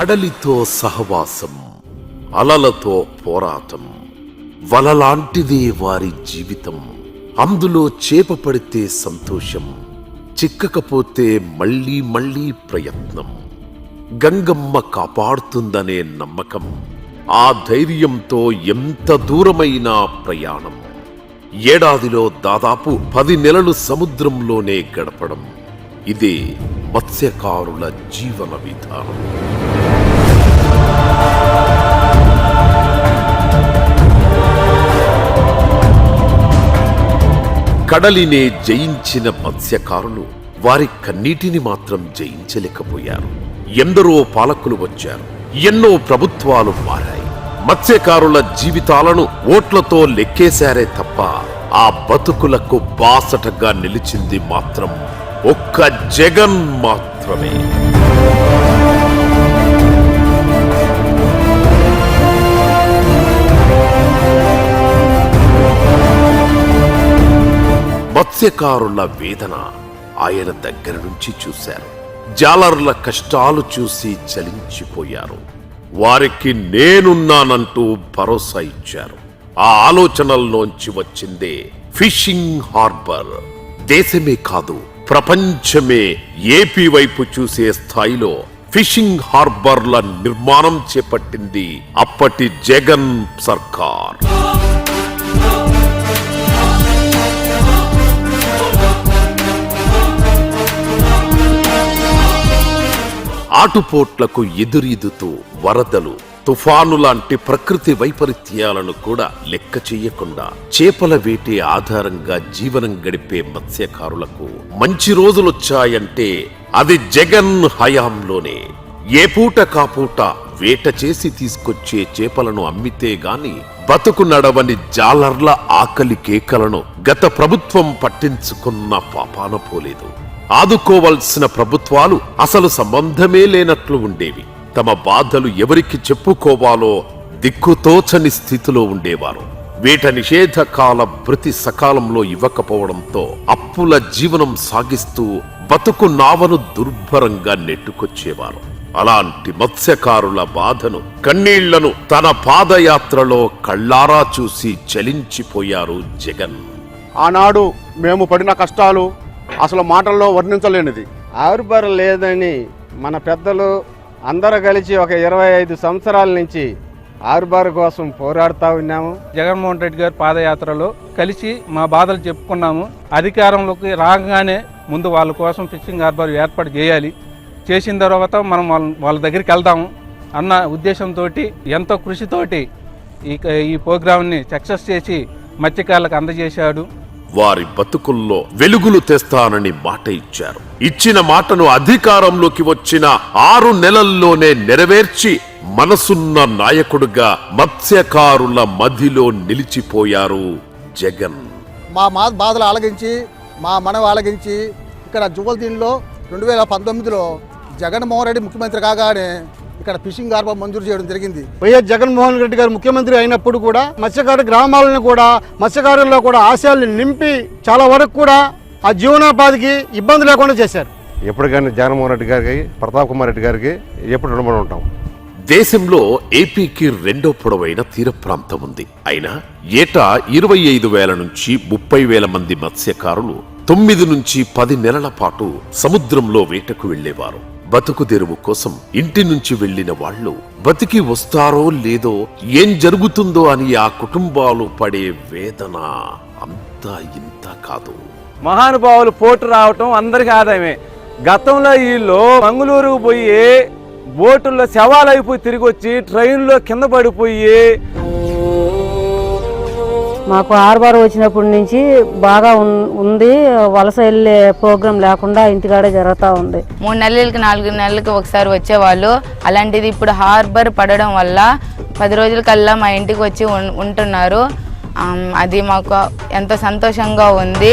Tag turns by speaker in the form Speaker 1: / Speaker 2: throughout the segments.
Speaker 1: కడలితో సహవాసం అలలతో పోరాటం వలలాంటిదే వారి జీవితం. అందులో చేప పడితే సంతోషం చిక్కకపోతే మళ్ళీ మళ్ళీ ప్రయత్నం. గంగమ్మ కాపాడుతుందనే నమ్మకం ఆ ధైర్యంతో ఎంత దూరమైనా ప్రయాణం. ఏడాదిలో దాదాపు పది నెలలు సముద్రంలోనే గడపడం ఇదే మత్స్యకారుల జీవన విధానం. కడలినే జయించిన మత్స్యకారులు వారి కన్నీటిని మాత్రం జయించలేకపోయారు. ఎందరో పాలకులు వచ్చారు. ఎన్నో ప్రభుత్వాలు మారాయి. మత్స్యకారుల జీవితాలను ఓట్లతో లెక్కేశారే తప్ప ఆ బతుకులకు బాసటగా నిలిచింది మాత్రం ఒక్క జగన్ మాత్రమే. మత్స్యకారుల వేదన ఆయన దగ్గర నుంచి చూశారు. జాలర్ల కష్టాలు చూసి చలించిపోయారు. వారికి నేనున్నానంటూ భరోసా ఇచ్చారు. ఆ ఆలోచనల్లోంచి వచ్చిందే ఫిషింగ్ హార్బర్. దేశమే కాదు ప్రపంచమే ఏపీ వైపు చూసే స్థాయిలో ఫిషింగ్ హార్బర్ల నిర్మాణం చేపట్టింది అప్పటి జగన్ సర్కార్. ఆటుపోట్లకు ఎదురీదుతూ వరదలు తుఫాను లాంటి ప్రకృతి వైపరీత్యాలను కూడా లెక్క చెయ్యకుండా చేపల వేటే ఆధారంగా జీవనం గడిపే మత్స్యకారులకు మంచి రోజులొచ్చాయంటే అది జగన్ హయాంలోనే. ఏ పూట కాపూట వేట చేసి తీసుకొచ్చే చేపలను అమ్మితే గాని బతుకు నడవని జాలర్ల ఆకలి కేకలను గత ప్రభుత్వం పట్టించుకున్న పాపాన పోలేదు. ఆదుకోవలసిన ప్రభుత్వాలు అసలు సంబంధమే లేనట్లు ఉండేవి. తమ బాధలు ఎవరికి చెప్పుకోవాలో దిక్కుతోచని స్థితిలో ఉండేవారు. వీట నిషేధ కాల భృతి సకాలంలో ఇవ్వకపోవడంతో అప్పుల జీవనం సాగిస్తూ బతుకు నావను దుర్భరంగా నెట్టుకొచ్చేవారు. అలాంటి మత్స్యకారుల బాధను కన్నీళ్ళను తన పాదయాత్రలో కళ్ళారా చూసి చలించిపోయారు జగన్.
Speaker 2: ఆనాడు మేము పడిన కష్టాలు అసలు మాటల్లో వర్ణించలేనిది.
Speaker 3: ఆరుబర్ లేదని మన పెద్దలు అందరూ కలిసి ఒక ఇరవై ఐదు సంవత్సరాల నుంచి ఆరుబార్ కోసం పోరాడుతూ ఉన్నాము.
Speaker 4: జగన్మోహన్ రెడ్డి గారి పాదయాత్రలో కలిసి మా బాధలు చెప్పుకున్నాము. అధికారంలోకి రాగానే ముందు వాళ్ళ కోసం ఫిషింగ్ హార్బర్ ఏర్పాటు చేయాలి. చేసిన తర్వాత మనం వాళ్ళ వాళ్ళ దగ్గరికి వెళ్దాము అన్న ఉద్దేశంతో ఎంతో కృషితోటి ఈ ఈ ప్రోగ్రాంని సక్సెస్ చేసి మత్స్యకారులకు అందజేశాడు.
Speaker 1: వారి బతుకుల్లో వెలుగులు తెస్తానని మాట ఇచ్చారు. ఇచ్చిన మాటను అధికారంలోకి వచ్చిన ఆరు నెలల్లోనే నెరవేర్చి మనసున్న నాయకుడుగా మత్స్యకారుల మదిలో నిలిచిపోయారు జగన్.
Speaker 5: మా మా బాధలు ఆలగించి మా మనవి ఆలగించి ఇక్కడ జువల్ దీనిలో రెండు వేల పంతొమ్మిదిలో జగన్మోహన్ రెడ్డి ముఖ్యమంత్రి కాగానే ఇక్కడ ఫిషింగ్ హార్బర్ మంజూరు చేయడం జరిగింది.
Speaker 2: వైఎస్ జగన్మోహన్ రెడ్డి గారు ముఖ్యమంత్రి అయినప్పుడు కూడా మత్స్యకారు గ్రామాలను కూడా మత్స్యకారుల్లో కూడా ఆశయాల్ని నింపి చాలా వరకు కూడా ఆ జీవనోపాధికి ఇబ్బంది లేకుండా చేశారు.
Speaker 6: ఎప్పటికైనా జగన్మోహన్ రెడ్డి గారికి ప్రతాప్ కుమార్ రెడ్డి గారికి ఎప్పుడు రుణపడి ఉంటాం.
Speaker 1: దేశంలో ఏపీకి రెండో పొడవైన తీర ప్రాంతం ఉంది. అయినా ఏటా ఇరవై ఐదు వేల నుంచి ముప్పై వేల మంది మత్స్యకారులు తొమ్మిది నుంచి పది నెలల పాటు సముద్రంలో వేటకు వెళ్ళేవారు బతుకు తెరువు కోసం ఇంటి నుంచి వెళ్ళిన వాళ్ళు బతికి వస్తారో లేదో ఏం జరుగుతుందో అని ఆ కుటుంబాలు పడే వేదన అంతా ఇంత కాదు.
Speaker 3: మహానుభావులు పోటు రావటం అందరికీ ఆదాయమే. గతంలో వీళ్ళు మంగళూరుకు పోయి బోటుల్లో శవాలు అయిపోయి తిరిగి వచ్చి ట్రైన్లో కింద పడిపోయి
Speaker 7: మాకు ఆర్బార్ వచ్చినప్పటి నుంచి బాగా ఉంది. వలస వెళ్ళే ప్రోగ్రాం లేకుండా ఇంటికాడే జరుగుతూ ఉంది.
Speaker 8: మూడు నెలలకి నాలుగు నెలలకి ఒకసారి వచ్చేవాళ్ళు. అలాంటిది ఇప్పుడు హార్బర్ పడడం వల్ల పది రోజుల కల్లా మా ఇంటికి వచ్చి ఉంటున్నారు. అది మాకు ఎంతో సంతోషంగా ఉంది.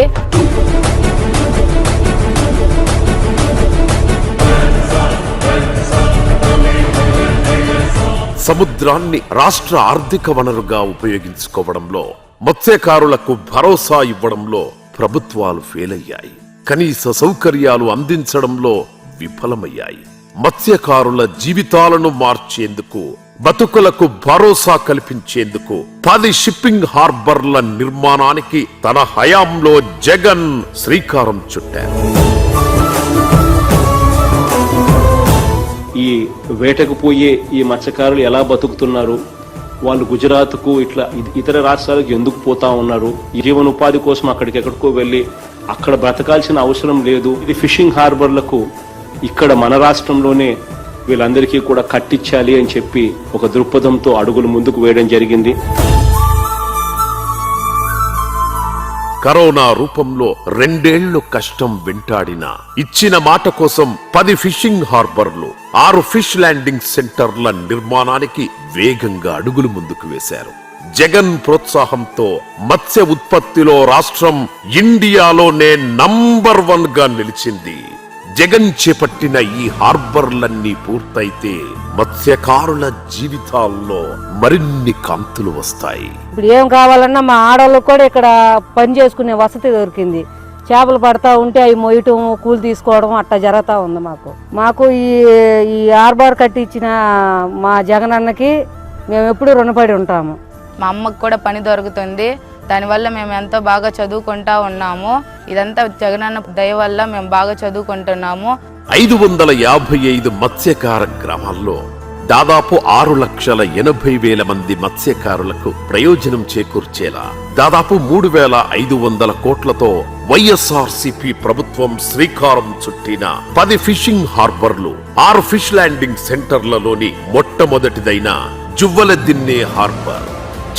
Speaker 1: సముద్రాన్ని రాష్ట్ర ఆర్థిక వనరుగా ఉపయోగించుకోవడంలో మత్స్యకారులకు భరోసా ఇవ్వడంలో ప్రభుత్వాలు ఫెయిలయ్యాయి. కనీస సౌకర్యాలు అందించడంలో విఫలమయ్యాయి. మత్స్యకారుల జీవితాలను మార్చేందుకు బతుకులకు భరోసా కల్పించేందుకు పది షిప్పింగ్ హార్బర్ల నిర్మాణానికి తన హయాంలో జగన్ శ్రీకారం చుట్టారు.
Speaker 9: ఈ వేటకు పోయే ఈ మత్స్యకారులు ఎలా బతుకుతున్నారు? వాళ్ళు గుజరాత్కు ఇట్లా ఇతర రాష్ట్రాలకు ఎందుకు పోతా ఉన్నారు? జీవనోపాధి కోసం అక్కడికి ఎక్కడికో వెళ్ళి అక్కడ బ్రతకాల్సిన అవసరం లేదు. ఇది ఫిషింగ్ హార్బర్లకు ఇక్కడ మన రాష్ట్రంలోనే వీళ్ళందరికీ కూడా కట్టించాలి అని చెప్పి ఒక దృక్పథంతో అడుగులు ముందుకు వేయడం జరిగింది.
Speaker 1: కరోనా రూపంలో రెండేళ్ళు కష్టం వెంటాడిన ఇచ్చిన మాట కోసం పది ఫిషింగ్ హార్బర్లు ఆరు ఫిష్ ల్యాండింగ్ సెంటర్ల నిర్మాణానికి వేగంగా అడుగులు ముందుకు వేశారు. జగన్ ప్రోత్సాహంతో మత్స్య ఉత్పత్తిలో రాష్ట్రం ఇండియాలోనే నంబర్ వన్గా నిలిచింది. జగన్ చేపట్టిన ఈ హార్బర్లన్నీ పూర్తయితే మత్స్యకారుల జీవితాల్లో మరిన్ని కాంతులు వస్తాయి.
Speaker 7: ఇప్పుడు ఏం కావాలన్నా మా ఆడవాళ్ళకి కూడా ఇక్కడ పని చేసుకునే వసతి దొరికింది. చేపలు పడతా ఉంటే అవి మొయ్యటం కూలి తీసుకోవడం అట్టా జరుగుతూ ఉంది మాకు. మాకు ఈ ఈ ఆర్బార్ కట్టించిన మా జగనన్నకి మేము ఎప్పుడు రుణపడి ఉంటాము.
Speaker 8: మా అమ్మకు కూడా పని దొరుకుతుంది. దానివల్ల మేము ఎంతో బాగా చదువుకుంటా ఉన్నాము. ఇదంతా జగనన్న దయ వల్ల మేము బాగా చదువుకుంటున్నాము.
Speaker 1: ఐదు వందల యాభై ఐదు మత్స్యకార గ్రామాల్లో దాదాపు ఆరు లక్షల ఎనభై వేల మంది మత్స్యకారులకు ప్రయోజనం చేకూర్చేలా దాదాపు మూడు వేల ఐదు వందల కోట్లతో వైఎస్ఆర్సిపి ప్రభుత్వం శ్రీకారం చుట్టిన పది ఫిషింగ్ హార్బర్లు ఆరు ఫిష్ ల్యాండింగ్ సెంటర్లలోని మొట్టమొదటిదైన జువ్వలదిన్నే హార్బర్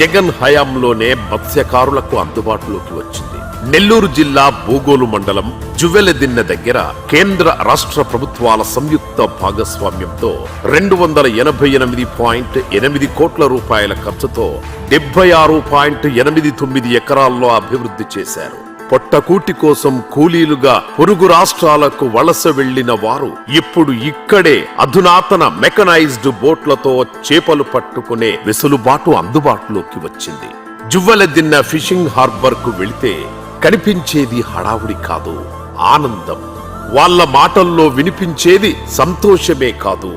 Speaker 1: జగన్ హయాంలోనే మత్స్యకారులకు అందుబాటులోకి వచ్చింది. నెల్లూరు జిల్లా బోగోలు మండలం జువెలదిన్నె దగ్గర కేంద్ర రాష్ట్ర ప్రభుత్వాల సంయుక్త భాగస్వామ్యంతో రెండు వందల ఎనభై ఎనిమిది పాయింట్ ఎనిమిది కోట్ల రూపాయల ఖర్చుతో డెబ్బై ఆరు పాయింట్ ఎనిమిది తొమ్మిది ఎకరాల్లో అభివృద్ధి చేశారు. పొట్టకూటి కోసం కూలీలుగా పొరుగు రాష్ట్రాలకు వలస వెళ్ళిన వారు ఇప్పుడు ఇక్కడే అధునాతన మెకనైజ్డ్ బోట్లతో చేపలు పట్టుకునే వెసులుబాటు అందుబాటులోకి వచ్చింది. జువ్వలదిన్న ఫిషింగ్ హార్బర్కు వెళితే కనిపించేది హడావుడి కాదు ఆనందం. వాళ్ళ మాటల్లో వినిపించేది సంతోషమే కాదు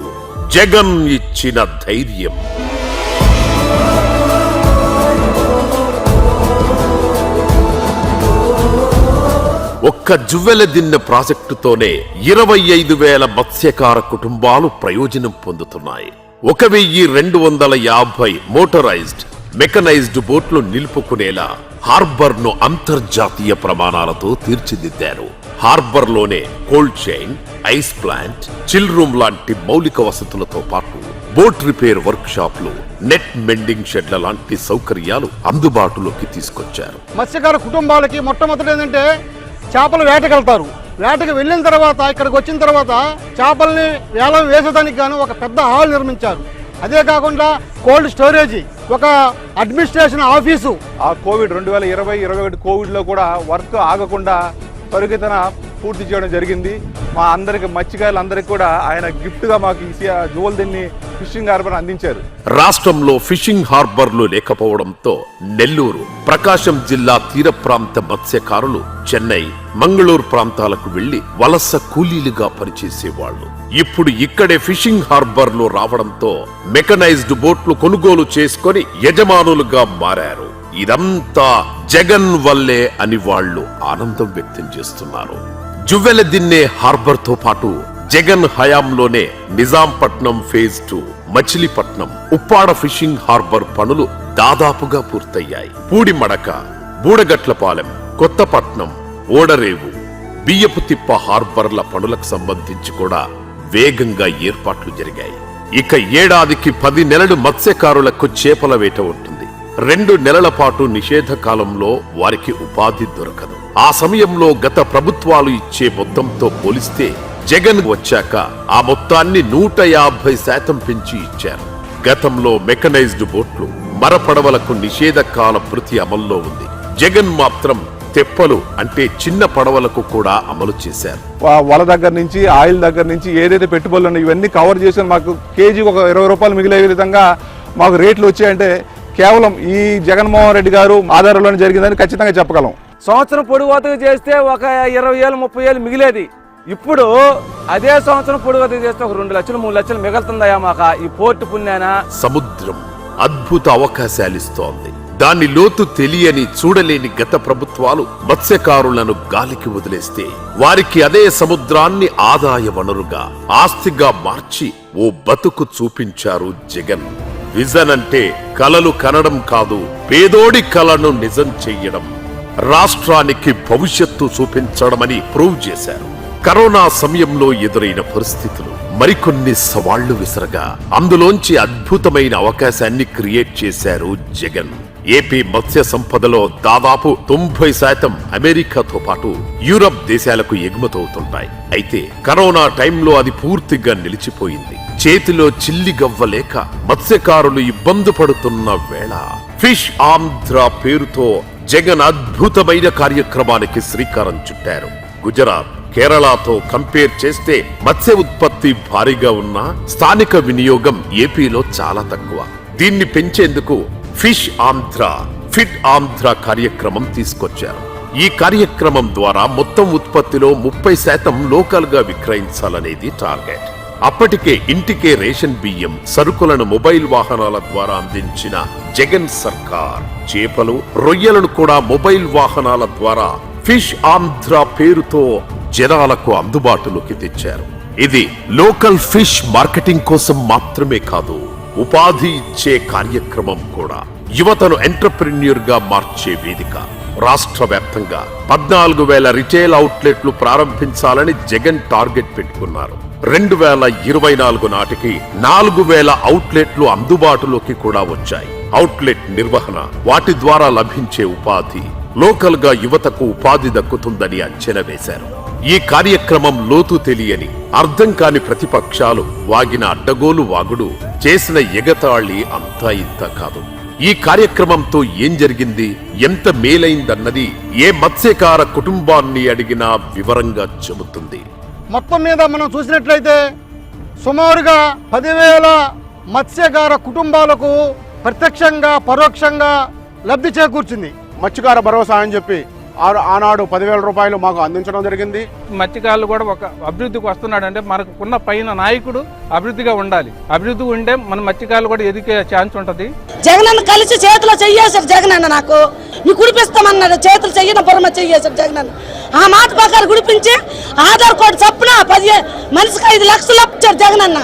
Speaker 1: జగన్ ఇచ్చిన ధైర్యం. ఒక్క జువ్వెలదిన్న ప్రాజెక్టుతోనే ఇరవై ఐదు వేల మత్స్యకార కుటుంబాలు ప్రయోజనం పొందుతున్నాయి. ఒక వెయ్యి రెండు వందల యాభై మోటరైజ్డ్ మెకనైజ్డ్ బోట్లు నిలుపుకునేలా హార్బర్ను అంతర్జాతీయ ప్రమాణాలతో తీర్చిదిద్దారు. హార్బర్లోనే cold chain ice plant chill room లాంటి మౌలిక వసతులతో పాటు బోట్ రిపేర్ వర్క్ షాప్లు నెట్ మెండింగ్ షెడ్ల లాంటి సౌకర్యాలు అందుబాటులోకి తీసుకొచ్చారు.
Speaker 2: మత్స్యకార కుటుంబాలకి మొట్టమొదటి ఏంటంటే చేపలు వేటకెళ్తారు. వేటకు వెళ్ళిన తర్వాత ఇక్కడికి వచ్చిన తర్వాత చేపల్ని వేలం వేసేదానికి గాను ఒక పెద్ద హాల్ నిర్మించారు. అదే కాకుండా కోల్డ్ స్టోరేజీ ఒక అడ్మినిస్ట్రేషన్ ఆఫీసు.
Speaker 6: ఆ కోవిడ్ రెండు వేల ఇరవై ఇరవై ఒకటి కోవిడ్లో కూడా వర్క్ ఆగకుండా త్వరితన పూర్తి చేయడం జరిగింది. మా అందరికి మత్స్యకారులందరికీ కూడా ఆయన గిఫ్ట్గా మాకు ఈ జువల్ దిన్ని ఫిషింగ్ హార్బర్ అందించారు.
Speaker 1: రాష్ట్రంలో ఫిషింగ్ హార్బర్లు లేకపోవడంతో నెల్లూరు ప్రకాశం జిల్లా తీర ప్రాంత మత్స్యకారులు చెన్నై మంగళూరు ప్రాంతాలకు వెళ్ళి వలస కూలీలుగా పనిచేసేవాళ్ళు ఇప్పుడు ఇక్కడే ఫిషింగ్ హార్బర్లు రావడంతో మెకనైజ్డ్ బోట్లు కొనుగోలు చేసుకొని యజమానులుగా మారారు. ఇదంతా జగన్ వల్లే అని వాళ్ళు ఆనందం వ్యక్తం చేస్తున్నారు. జువ్వెల దిన్నే హార్బర్తో పాటు జగన్ హయాంలోనే Nizampatnam phase two Machilipatnam Uppada fishing harbour పనులు దాదాపుగా పూర్తయ్యాయి. పూడిమడక బూడగట్లపాలెం కొత్తపట్నం ఓడరేవు బియ్యపు తిప్ప హార్బర్ల పనులకు సంబంధించి కూడా వేగంగా ఏర్పాట్లు జరిగాయి. ఇక ఏడాదికి పది నెలలు మత్స్యకారులకు చేపల వేట ఉంటుంది. రెండు నెలల పాటు నిషేధ కాలంలో వారికి ఉపాధి దొరకదు. ఆ సమయంలో గత ప్రభుత్వాలు ఇచ్చే మొత్తంతో పోలిస్తే జగన్ వచ్చాక ఆ మొత్తాన్ని నూట యాభై శాతం పెంచి ఇచ్చారు. గతంలో మెకనైజ్డ్ బోట్లు మరపడవలకు నిషేధ కాల భృతి అమల్లో ఉంది. జగన్ మాత్రం తెప్పలు అంటే చిన్న పడవలకు కూడా అమలు చేశారు.
Speaker 6: వల దగ్గర నుంచి ఆయిల్ దగ్గర నుంచి ఏదైతే పెట్టుబడులు ఉన్నాయో ఇవన్నీ కవర్ చేసిన మాకు కేజీ ఒక ఇరవై రూపాయలు మిగిలే విధంగా మాకు రేట్లు వచ్చాయంటే కేవలం ఈ జగన్మోహన్ రెడ్డి గారు ఆధారంలోనే జరిగిందని ఖచ్చితంగా చెప్పగలం.
Speaker 3: సంవత్సరం పొడిగోతకు చేస్తే ఒక ఇరవై ఏళ్ళు ముప్పై ఏళ్ళు మిగిలేది. ఇప్పుడు అదే సంవత్సరం పొడిగోతకు చేస్తే ఒక రెండు లక్షలు మూడు లక్షలు మిగులుతుందయ్యా మాక. ఈ పోర్టు పుణ్యానా?
Speaker 1: సముద్రం అద్భుత అవకాశాలు ఇస్తోంది. దాని లోతు తెలియని చూడలేని గత ప్రభుత్వాలు మత్స్యకారులను గాలికి వదిలేస్తే వారికి అదే సముద్రాన్ని ఆదాయ వనరుగా ఆస్తిగా మార్చి ఓ బతుకు చూపించారు జగన్. విజన్ అంటే కలలు కనడం కాదు పేదోడి కలను నిజం చెయ్యడం. రాష్ట్రానికి భవిష్యత్తు చూపించడమని ప్రూవ్ చేశారు. కరోనా సమయంలో ఎదురైన పరిస్థితులు మరికొన్ని సవాళ్ళు విసరగా అందులోంచి అద్భుతమైన అవకాశాన్ని క్రియేట్ చేశారు జగన్. ఏపీ మత్స్య సంపదలో దాదాపు తొంభై శాతం అమెరికాతో పాటు యూరప్ దేశాలకు ఎగుమతవుతుంటాయి. అయితే కరోనా టైంలో అది పూర్తిగా నిలిచిపోయింది. చేతిలో చిల్లి గవ్వలేక మత్స్యకారులు ఇబ్బంది పడుతున్న వేళ ఫిష్ ఆంధ్ర పేరుతో జగన్ అద్భుతమైన కార్యక్రమానికి శ్రీకారం చుట్టారు. గుజరాత్ కేరళతో కంపేర్ చేస్తే మత్స్య ఉత్పత్తి భారీగా ఉన్న స్థానిక వినియోగం ఏపీలో చాలా తక్కువ. దీన్ని పెంచేందుకు ఫిష్ ఆంధ్ర ఫిట్ ఆంధ్ర కార్యక్రమం తీసుకొచ్చారు. ఈ కార్యక్రమం ద్వారా మొత్తం ఉత్పత్తిలో ముప్పై శాతం లోకల్గా విక్రయించాలనేది టార్గెట్. అప్పటికే ఇంటికే రేషన్ బియ్యం సరుకులను మొబైల్ వాహనాల ద్వారా అందించిన జగన్ సర్కార్. చేపలు రొయ్యలను కూడా మొబైల్ వాహనాల ద్వారా ఫిష్ ఆంధ్ర పేరుతో జనాలకు అందుబాటులోకి తెచ్చారు. ఇది లోకల్ ఫిష్ మార్కెటింగ్ కోసం మాత్రమే కాదు ఉపాధి ఇచ్చే కార్యక్రమం కూడా. యువతను ఎంటర్ప్రెన్యూర్గా మార్చే వేదిక. రాష్ట్ర వ్యాప్తంగా పద్నాలుగు వేల రిటైల్ అవుట్లెట్లు ప్రారంభించాలని జగన్ టార్గెట్ పెట్టుకున్నారు. రెండు వేల ఇరవై నాలుగు నాటికి నాలుగు వేల అవుట్లెట్లు అందుబాటులోకి కూడా వచ్చాయి. అవుట్లెట్ నిర్వహణ వాటి ద్వారా లభించే ఉపాధి లోకల్గా యువతకు ఉపాధి దక్కుతుందని అంచనా వేశారు. ఈ కార్యక్రమం లోతు తెలియని అర్థం కాని ప్రతిపక్షాలు వాగిన అడ్డగోలు వాగుడు చేసిన ఎగతాళి అంతా ఇంత కాదు. ఈ కార్యక్రమంతో ఏం జరిగింది? ఎంత మేలైందన్నది ఏ మత్స్యకార కుటుంబాన్ని అడిగినా వివరంగా చెబుతుంది.
Speaker 2: మొత్తం మీద మనం చూసినట్లయితే సుమారుగా పదివేల మత్స్యకార కుటుంబాలకు ప్రత్యక్షంగా పరోక్షంగా లబ్ధి చేకూర్చింది.
Speaker 6: మత్స్యకార భరోసా అని చెప్పి ఆనాడు పదివేల రూపాయలు మాకు అందించడం జరిగింది.
Speaker 4: మత్స్యకారులు కూడా ఒక అభివృద్ధికి వస్తున్నాడు అంటే మనకు ఉన్న పైన నాయకుడు అభివృద్ధిగా ఉండాలి. అభివృద్ధి ఉంటే మన మత్స్యకారులు కూడా ఎదిగే ఛాన్స్ ఉంటుంది.
Speaker 10: జగనన్న కలిసి చేతిలో చెయ్యేశారు జగనన్న నాకు. నీ కుడిపిస్తామన్నాడు చేతులు చెయ్యన పొరమ చెయ్యేశారు జగనన్న. ఆ మాట ప్రకారం కుడిపించి ఆధార్ కార్డు చప్పున పది మనిషికి ఐదు లక్షలు ఇచ్చారు జగనన్న.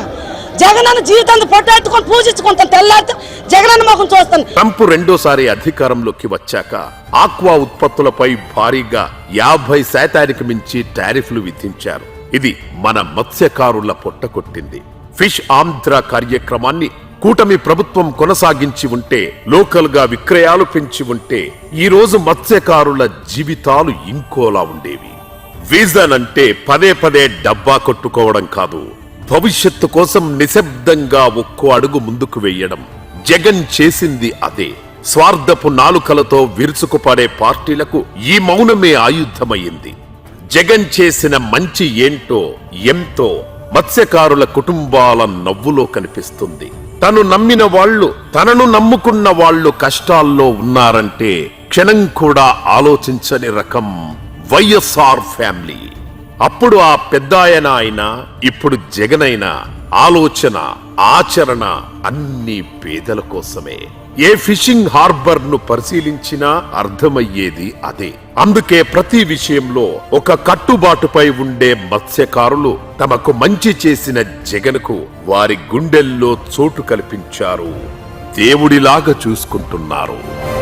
Speaker 10: జగనన్న జీవితాన్ని పొట్టెట్టుకొని పూజించుకుంటాను. తెల్లారితే జగనన్న ముఖం చూస్తాను.
Speaker 1: ట్రంప్ రెండోసారి అధికారంలోకి వచ్చాక ఆక్వా ఉత్పత్తులపై భారీగా యాభై శాతానికి మించి టారిఫ్లు విధించారు. ఇది మన మత్స్యకారుల పొట్ట కొట్టింది. ఫిష్ ఆంధ్ర కార్యక్రమాన్ని కూటమి ప్రభుత్వం కొనసాగించి ఉంటే లోకల్గా విక్రయాలు పెంచి ఉంటే ఈ రోజు మత్స్యకారుల జీవితాలు ఇంకోలా ఉండేవి. విజన్ అంటే పదే పదే డబ్బా కొట్టుకోవడం కాదు. భవిష్యత్తు కోసం నిశ్శబ్దంగా ఒక్కో అడుగు ముందుకు వెయ్యడం జగన్ చేసింది అదే. స్వార్థపు నాలుకలతో విరుచుకుపడే పార్టీలకు ఈ మౌనమే ఆయుధమయ్యింది జగన్ చేసిన మంచి ఏంటో ఎంతో మత్స్యకారుల కుటుంబాల నవ్వులో కనిపిస్తుంది. తను నమ్మిన వాళ్ళు తనను నమ్ముకున్న వాళ్ళు కష్టాల్లో ఉన్నారంటే క్షణం కూడా ఆలోచించని రకం వైఎస్ఆర్ ఫ్యామిలీ. అప్పుడు ఆ పెద్దాయన అయినా ఇప్పుడు జగనైన ఆలోచన ఆచరణ అన్ని పేదల కోసమే. ఏ ఫిషింగ్ హార్బర్ను పరిశీలించినా అర్థమయ్యేది అదే. అందుకే ప్రతి విషయంలో ఒక కట్టుబాటుపై ఉండే మత్స్యకారులు తమకు మంచి చేసిన జగన్కు వారి గుండెల్లో చోటు కల్పించారు. దేవుడిలాగా చూసుకుంటున్నారు.